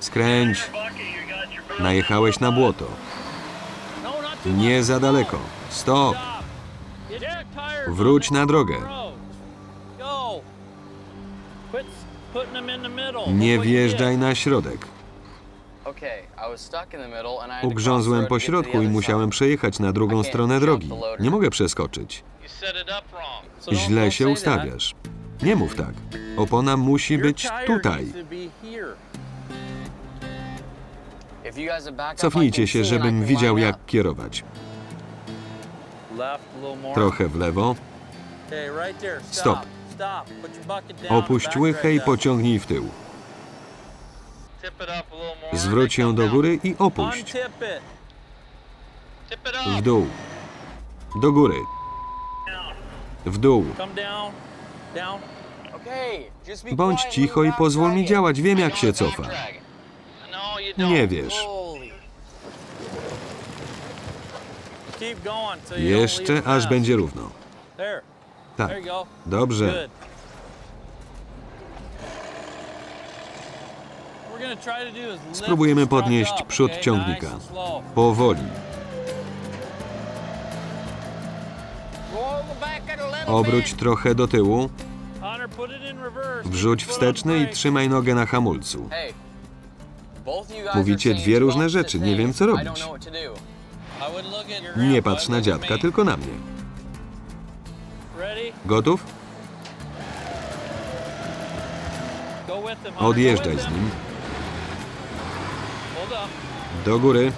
Skręć. Najechałeś na błoto. Nie za daleko. Stop. Wróć na drogę. Nie wjeżdżaj na środek. Ugrzązłem po środku i musiałem przejechać na drugą stronę drogi. Nie mogę przeskoczyć. Źle się ustawiasz. Nie mów tak. Opona musi być tutaj. Cofnijcie się, żebym widział jak kierować. Trochę w lewo. Stop. Opuść łychę i pociągnij w tył. Zwróć ją do góry i opuść. W dół. Do góry. W dół. Bądź cicho i pozwól mi działać. Wiem jak się cofa. Nie wiesz. Jeszcze aż będzie równo. Tak. Dobrze. Spróbujemy podnieść przód ciągnika. Powoli. Obróć trochę do tyłu. Wrzuć wsteczny i trzymaj nogę na hamulcu. Mówicie dwie różne rzeczy, nie wiem co robić. Nie patrz na dziadka, tylko na mnie. Gotów? Odjeżdżaj z nim. Do góry.